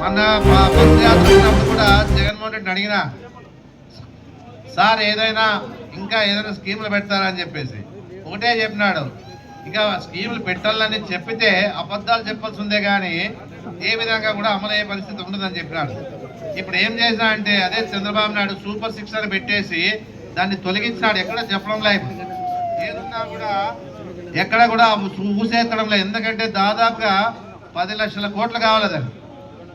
మొన్న మా బస్సు యాత్ర కూడా జగన్మోహన్ రెడ్డిని అడిగిన సార్ ఏదైనా ఇంకా ఏదైనా స్కీములు పెడతారని చెప్పేసి. ఒకటే చెప్పినాడు. ఇంకా స్కీములు పెట్టాలని చెప్పితే అబద్ధాలు చెప్పాల్సి ఉందే కానీ ఏ విధంగా కూడా అమలయ్యే పరిస్థితి ఉండదని చెప్పినాడు. ఇప్పుడు ఏం చేసినా అంటే అదే చంద్రబాబు నాయుడు సూపర్ సిక్స్ అని పెట్టేసి దాన్ని తొలగించినాడు ఎక్కడ చెప్పడం లేదు. ఏదన్నా కూడా ఎక్కడ కూడా ఊసేత్తడం లేదు. ఎందుకంటే దాదాపుగా పది లక్షల కోట్లు కావాలి దాన్ని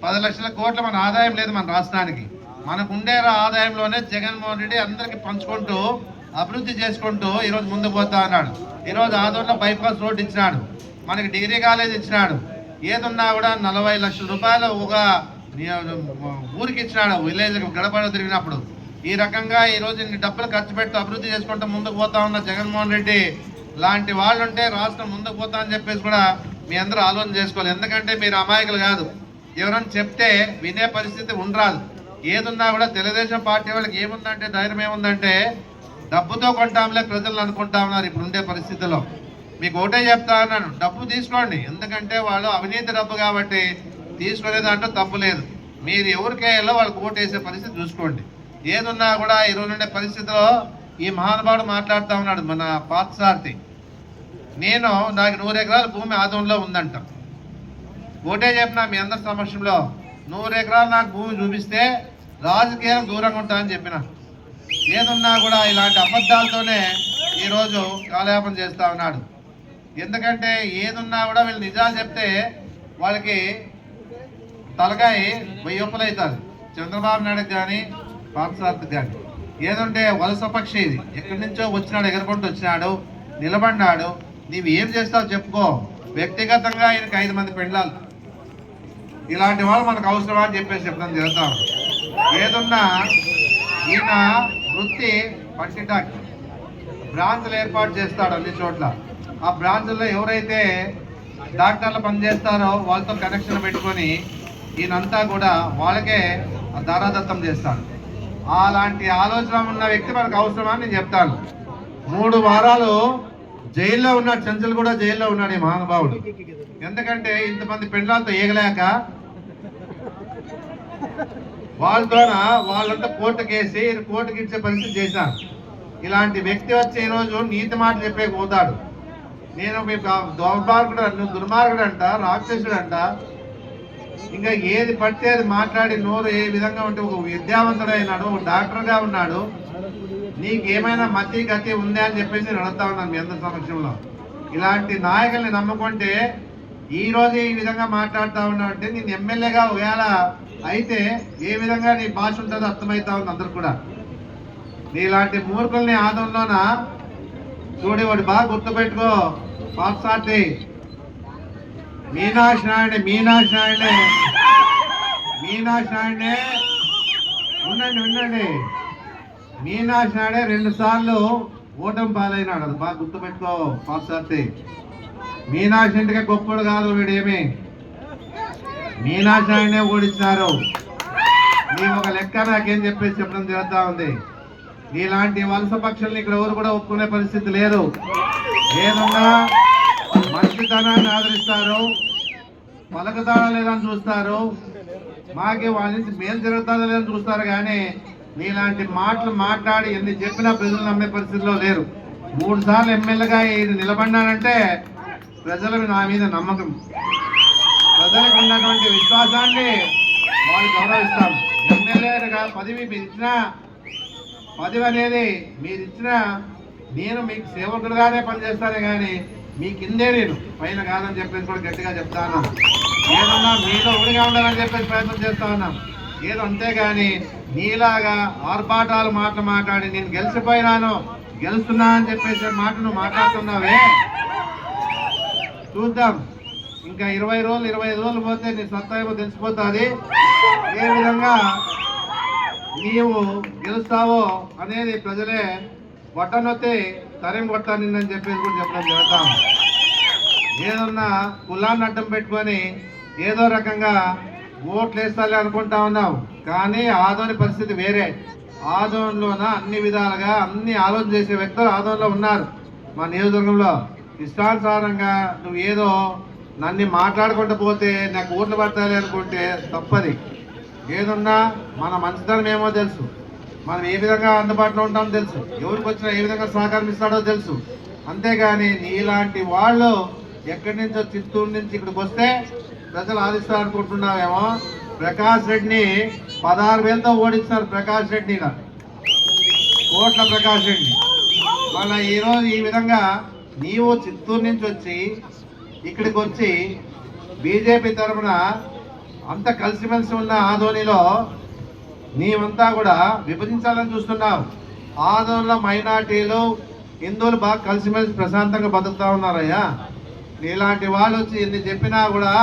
పది లక్షల కోట్ల మన ఆదాయం లేదు మన రాష్ట్రానికి. మనకు ఉండే ఆదాయంలోనే జగన్మోహన్ రెడ్డి అందరికి పంచుకుంటూ అభివృద్ధి చేసుకుంటూ ఈరోజు ముందుకు పోతా అన్నాడు. ఈరోజు ఆదోళన బైపాస్ రోడ్ ఇచ్చినాడు. మనకి డిగ్రీ కాలేజ్ ఇచ్చినాడు. ఏదున్నా కూడా నలభై లక్షల రూపాయలు ఒక ఊరికి ఇచ్చినాడు. విలేజ్ గడపడ తిరిగినప్పుడు. ఈ రకంగా ఈరోజు ఇన్ని డబ్బులు ఖర్చు పెట్టి అభివృద్ధి చేసుకుంటూ ముందుకు పోతా ఉన్న జగన్మోహన్ రెడ్డి లాంటి వాళ్ళు ఉంటే రాష్ట్రం ముందుకు పోతా అని చెప్పేసి కూడా మీ అందరూ ఆలోచన చేసుకోవాలి. ఎందుకంటే మీరు అమాయకులు కాదు. ఎవరైనా చెప్తే వినే పరిస్థితి ఉండరాదు ఏదున్నా కూడా తెలుగుదేశం పార్టీ వాళ్ళకి ఏముందంటే ధైర్యం ఏముందంటే డబ్బుతో కొంటాంలే ప్రజలు అనుకుంటా ఉన్నారు ఇప్పుడు ఉండే పరిస్థితిలో. మీకు ఒకటే చెప్తా ఉన్నాను డబ్బు తీసుకోండి. ఎందుకంటే వాళ్ళు అవినీతి డబ్బు కాబట్టి తీసుకునే దాంట్లో తప్పు లేదు. మీరు ఎవరికేయాలో వాళ్ళకి ఓటు పరిస్థితి చూసుకోండి. ఏదున్నా కూడా ఈరోజు ఉండే పరిస్థితిలో ఈ మహానుభావుడు మాట్లాడుతూ ఉన్నాడు మన పార్థసారథి. నేను నాకు నూరు ఎకరాల భూమి ఆదంలో ఉందంట. ఒకటే చెప్పిన మీ అందరి సమక్షంలో నూరు ఎకరాలు నాకు భూమి చూపిస్తే రాజకీయం దూరంగా ఉంటానని చెప్పిన. ఏదున్నా కూడా ఇలాంటి అబద్ధాలతోనే ఈరోజు కాలయాపన చేస్తూ ఉన్నాడు. ఎందుకంటే ఏదున్నా కూడా వీళ్ళు నిజాలు చెప్తే వాళ్ళకి తలకాయ వెయ్యొప్పులు అవుతుంది. చంద్రబాబు నాయుడు కానీ పార్థసారథి కానీ. ఏదంటే వలస పక్షి ఇది. ఎక్కడి నుంచో వచ్చినాడు ఎగరకుంటూ వచ్చినాడు నిలబడినాడు. నీవు ఏం చేస్తావు చెప్పుకో. వ్యక్తిగతంగా ఈయనకి ఐదు మంది పెళ్ళాలి ఇలాంటి వాళ్ళు మనకు అవసరమా అని చెప్పేసి చెప్పడం జరుగుతాం ఏదున్నా ఈయన వృత్తి పట్టిటాక్ బ్రాంచ్లు ఏర్పాటు చేస్తాడు అన్ని చోట్ల. ఆ బ్రాంచ్లో ఎవరైతే డాక్టర్లు పనిచేస్తారో వాళ్ళతో కనెక్షన్ పెట్టుకొని ఈయనంతా కూడా వాళ్ళకే దారాదత్తం చేస్తాడు. అలాంటి ఆలోచన ఉన్న వ్యక్తి మనకు అవసరమా అని నేను చెప్తాను. మూడు వారాలు జైల్లో ఉన్నాడు చంచల్ కూడా జైల్లో ఉన్నాడు ఈ మహానుభావుడు. ఎందుకంటే ఇంతమంది పెండ్లాలతో ఏగలేక వాళ్ళతో వాళ్ళంతా కోర్టుకేసి కోర్టుకి ఇచ్చే పరిస్థితి చేశారు ఇలాంటి వ్యక్తి వచ్చి ఈరోజు నీతి మాట చెప్పే పోతాడు. నేను మీకు దౌర్మార్గుడు అంట దుర్మార్గుడు అంట రాక్షసుడు అంట. ఇంకా ఏది పడితే అది మాట్లాడి నోరు ఏ విధంగా ఉంటే ఒక విద్యావంతుడైనాడు ఒక డాక్టర్గా ఉన్నాడు. నీకేమైనా మతి గతి ఉందా అని చెప్పేసి నేను అడుగుతా ఉన్నాను మీ అందరి సమక్షంలో. ఇలాంటి నాయకుల్ని నమ్ముకుంటే ఈ రోజు ఈ విధంగా మాట్లాడుతూ ఉన్నావు అంటే నేను ఎమ్మెల్యేగా ఒకవేళ అయితే ఏ విధంగా నీ భాష ఉంటుందో అర్థమవుతా ఉంది అందరు కూడా. నీలాంటి మూర్ఖుల్ని ఆదంలోన చూడి వాడు బాగా గుర్తుపెట్టుకో పాపసాటి మీనాక్షి నాయుడు మీనాక్షి నాయుడు మీనాక్షి నాయుడే ఉండండి ఉండండి. మీనాక్షి నాయుడే రెండు సార్లు ఓటమి పాలైనాడు అది బాగా గుర్తుపెట్టుకో పాపసాటి మీనాక్షి అంటే గొప్పడు కాదు వీడేమి? మీనాక్షి నాయుడే ఓడించినారు నీ ఒక లెక్క నాకేం చెప్పేసి చెప్పడం జరుగుతూ ఉంది. నీలాంటి వలస పక్షుల్ని ఇక్కడ ఎవరు కూడా ఒప్పుకునే పరిస్థితి లేదు. ఏదన్నా మంచితనాన్ని ఆదరిస్తారు పలకతాడా లేదని చూస్తారు మాకే వాళ్ళ నుంచి మేలు జరుగుతుందా లేదని చూస్తారు కానీ నీలాంటి మాటలు మాట్లాడి ఎన్ని చెప్పినా ప్రజలు నమ్మే పరిస్థితిలో లేరు. మూడు సార్లు ఎమ్మెల్యేగా ఇది నిలబడినానంటే ప్రజలకు నా మీద నమ్మకం. ప్రజలకు ఉన్నటువంటి విశ్వాసాన్ని వాళ్ళు గౌరవిస్తాం ఎమ్మెల్యేగా పదవి మీరు ఇచ్చిన పదవి అనేది మీరు ఇచ్చిన నేను మీకు సేవకుడుగానే పనిచేస్తానే కానీ మీ కిందే నేను. పైన కాదని చెప్పేసి కూడా గట్టిగా చెప్తాను ఏదన్నా మీలో ఊరిగా ఉండాలని చెప్పేసి ప్రయత్నం చేస్తా ఉన్నాం ఏదో అంతేగాని నీలాగా ఆర్పాటాలు మాటలు మాట్లాడి నేను గెలిచిపోయినాను గెలుస్తున్నా అని చెప్పేసి మాటను మాట్లాడుతున్నావే. చూద్దాం. ఇంకా ఇరవై రోజులు ఇరవై ఐదు రోజులు పోతే నీ సత్తా ఏమో తెలిసిపోతుంది. ఏ విధంగా నీవు గెలుస్తావో అనేది ప్రజలే వట్టనొత్తి తరం కొట్టానిందని చెప్పేసి కూడా చెప్పడం జరుగుతాం. ఏదన్నా కులాన్ని అడ్డం పెట్టుకొని ఏదో రకంగా ఓట్లు వేస్తాలే అనుకుంటా ఉన్నావు. కానీ ఆదోని పరిస్థితి వేరే. ఆదోన్లోన అన్ని విధాలుగా అన్ని ఆలోచన చేసే వ్యక్తులు ఆదోన్లో ఉన్నారు. మా నియోజకవర్గంలో ఇష్టానుసారంగా నువ్వు ఏదో నన్ను మాట్లాడుకుంటూ పోతే నాకు ఓట్లు పడతాయి అనుకుంటే తప్పది. ఏదున్నా మన మంచితనం ఏమో తెలుసు. మనం ఏ విధంగా అందుబాటులో ఉంటామో తెలుసు. ఎవరికి వచ్చినా ఏ విధంగా సహకారం ఇస్తాడో తెలుసు. అంతేగాని నీలాంటి వాళ్ళు ఎక్కడి నుంచో చిత్తూరు నుంచి ఇక్కడికి వస్తే ప్రజలు ఆదిస్తారనుకుంటున్నావేమో ప్రకాష్ రెడ్డిని పదహారు వేలతో ఓడిస్తారు ప్రకాష్ రెడ్డిగా. కోట్ల ప్రకాష్ రెడ్డి. మళ్ళీ ఈరోజు ఈ విధంగా నీవు చిత్తూరు నుంచి వచ్చి ఇక్కడికి వచ్చి బీజేపీ తరఫున అంత కలిసిమెలిసి ఉన్న ఆధోనిలో నీవంతా కూడా విభజించాలని చూస్తున్నావు. ఆధోనిలో మైనార్టీలు హిందువులు బాగా కలిసిమెలిసి ప్రశాంతంగా బతుకుతా ఉన్నారయ్యా. నీలాంటి వాళ్ళు వచ్చి ఎన్ని చెప్పినా కూడా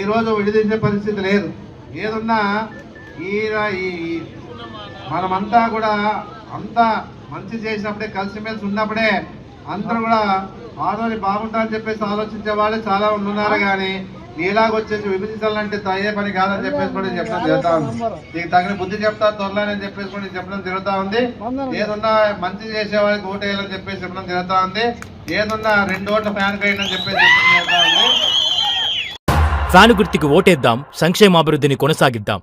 ఈరోజు విడిదించే పరిస్థితి లేదు. ఏదున్నా ఈ మనమంతా కూడా అంతా మంచి చేసినప్పుడే కలిసిమెలిసి ఉన్నప్పుడే అందరూ కూడా ఆదోని బాగుంటారని చెప్పేసి ఆలోచించే వాళ్ళు చాలా ఉన్నారు కానీ నీలాగొచ్చేసి విభజించాలంటే అయ్యే పని కాదని చెప్పేసి కూడా చెప్పడం జరుగుతా ఉంది. నీకు తగిన బుద్ధి చెప్తా త్వరలోనే చెప్పేసి కూడా చెప్పడం జరుగుతా ఉంది. ఏదున్నా మంచి చేసే వాళ్ళకి ఓటు వేయాలని చెప్పేసి చెప్పడం జరుగుతా ఉంది. ఏదున్నా రెండు ఓట్ల ఫ్యాన్ కైండ్ అని చెప్పేసి చెప్పడం జరుగుతా ఉంది. ఫ్యాను గుర్తుకి ఓటేద్దాం సంక్షేమాభివృద్ధిని కొనసాగిద్దాం.